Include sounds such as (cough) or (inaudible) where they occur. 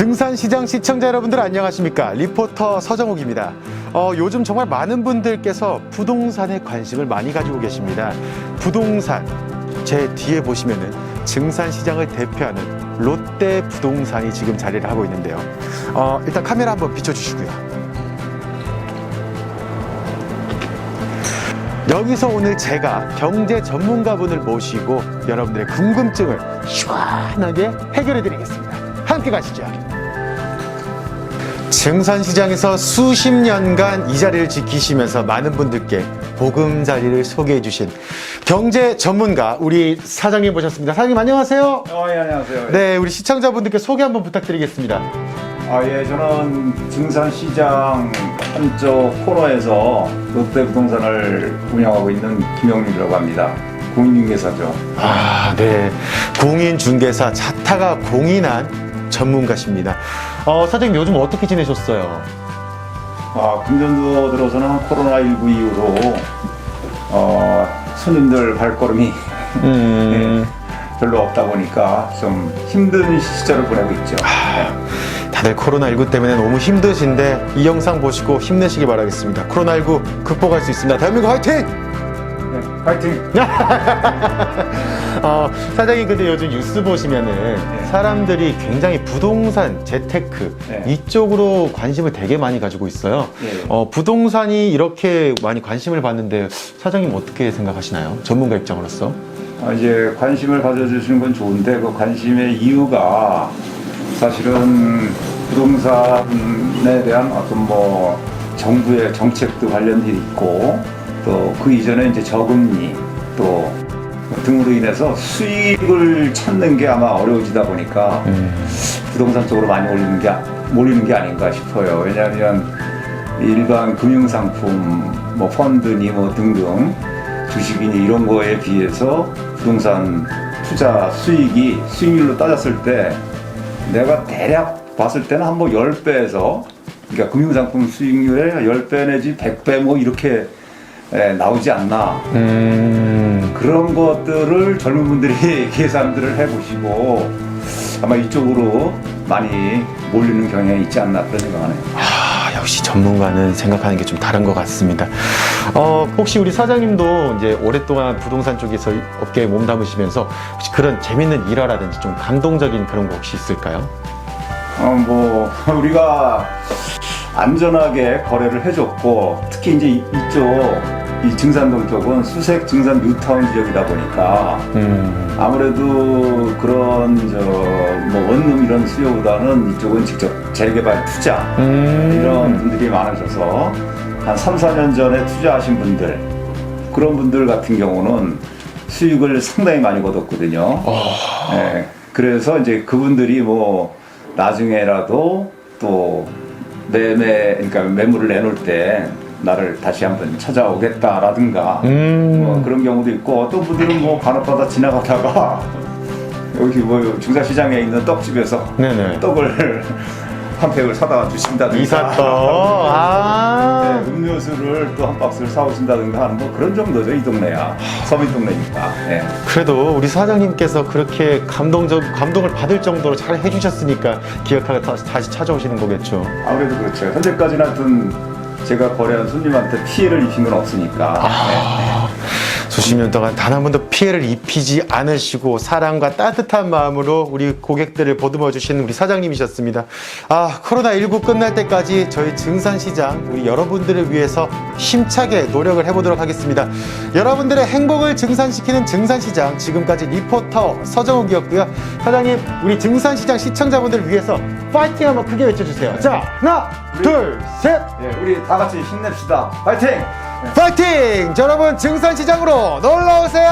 증산시장 시청자 여러분들 안녕하십니까? 리포터 서정욱입니다. 어, 요즘 정말 많은 분들께서 부동산에 관심을 많이 가지고 계십니다. 부동산 제 뒤에 보시면은 증산시장을 대표하는 롯데 부동산이 지금 자리를 하고 있는데요. 어, 일단 카메라 한번 비춰주시고요. 여기서 오늘 제가 경제 전문가분을 모시고 여러분들의 궁금증을 시원하게 해결해 드리겠습니다. 함께 가시죠. 증산시장에서 수십 년간 이 자리를 지키시면서 많은 분들께 보금자리를 소개해 주신 경제 전문가 우리 사장님 모셨습니다. 사장님 안녕하세요. 어, 예, 안녕하세요. 네, 우리 시청자분들께 소개 한번 부탁드리겠습니다. 아, 예, 저는 증산시장 한쪽 코너에서 롯데 부동산을 운영하고 있는 김영민이라고 합니다. 공인중개사죠. 아, 네. 공인중개사 자타가 공인한 전문가십니다. 어, 사장님 요즘 어떻게 지내셨어요? 아, 금년도 들어서는 코로나19 이후로 어, 손님들 발걸음이 음, (laughs) 별로 없다 보니까 좀 힘든 시절을 보내고 있죠. 다들 코로나19 때문에 너무 힘드신데 이 영상 보시고 힘내시기 바라겠습니다. 코로나19 극복할 수 있습니다. 대한민국 화이팅! 네, 파이팅! (laughs) 어, 사장님 근데 요즘 뉴스 보시면은 사람들이 굉장히 부동산, 재테크 네. 이쪽으로 관심을 되게 많이 가지고 있어요. 네. 어, 부동산이 이렇게 많이 관심을 받는데 사장님 어떻게 생각하시나요? 전문가 입장으로서? 아, 이제 관심을 가져주시는 건 좋은데 그 관심의 이유가 사실은 부동산에 대한 어떤 뭐 정부의 정책도 관련돼 있고 또 그 이전에 이제 저금리 또 등으로 인해서 수익을 찾는 게 아마 어려워지다 보니까 부동산 쪽으로 많이 올리는 게 아- 몰리는 게 아닌가 싶어요. 왜냐하면 일반 금융상품, 뭐 펀드니 뭐 등등 주식이니 이런 거에 비해서 부동산 투자 수익이 수익률로 따졌을 때 내가 대략 봤을 때는 한뭐 10배에서 그러니까 금융상품 수익률의 10배 내지 100배 뭐 이렇게 에, 나오지 않나 음, 그런 것들을 젊은 분들이 (laughs) 계산들을 해보시고 아마 이쪽으로 많이 몰리는 경향이 있지 않나 그런 생각하네요. 아, 역시 전문가는 생각하는 게 좀 다른 것 같습니다. 어, 혹시 우리 사장님도 이제 오랫동안 부동산 쪽에서 업계에 몸담으시면서 혹시 그런 재밌는 일화라든지 좀 감동적인 그런 거 혹시 있을까요? 어, 뭐 (laughs) 우리가 안전하게 거래를 해줬고 특히 이제 이- 이쪽 이 증산동 쪽은 수색 증산 뉴타운 지역이다 보니까 음, 아무래도 그런 저뭐 원룸 이런 수요보다는 이쪽은 직접 재개발 투자 음, 이런 분들이 많으셔서 한 3, 4년 전에 투자하신 분들 그런 분들 같은 경우는 수익을 상당히 많이 거뒀거든요. 예, 그래서 이제 그분들이 뭐 나중에라도 또 매매 그러니까 매물을 내놓을 때 나를 다시 한번 찾아오겠다라든가 음. 뭐 그런 경우도 있고 어떤 분들은 뭐 간혹가다 지나가다가 여기 뭐 중사시장에 있는 떡집에서 네네. 떡을 (laughs) 한 팩을 사다 주신다든가 이사떡. (laughs) 아. 네, 음료수를 또 한 박스를 사오신다든가 하는 뭐 그런 정도죠 이 동네야 서민 동네니까 예. 그래도 우리 사장님께서 그렇게 감동적 감동을 받을 정도로 잘 해주셨으니까 기억하고 다시 찾아오시는 거겠죠. 아무래도 그렇죠 현재까지는 하여튼 제가 거래한 손님한테 피해를 입힌 건 없으니까 아. 수십 년 동안 단 한 번도 피해를 입히지 않으시고 사랑과 따뜻한 마음으로 우리 고객들을 보듬어 주시는 우리 사장님이셨습니다. 아, 코로나19 끝날 때까지 저희 증산시장 우리 여러분들을 위해서 힘차게 노력을 해보도록 하겠습니다. 여러분들의 행복을 증산시키는 증산시장 지금까지 리포터 서정욱이었고요. 사장님, 우리 증산시장 시청자분들을 위해서 파이팅 한번 크게 외쳐주세요. 자, 하나, 둘, 셋! 예, 우리 다 같이 힘냅시다 파이팅! 파이팅! 자, 여러분 증산시장으로 놀러 오세요.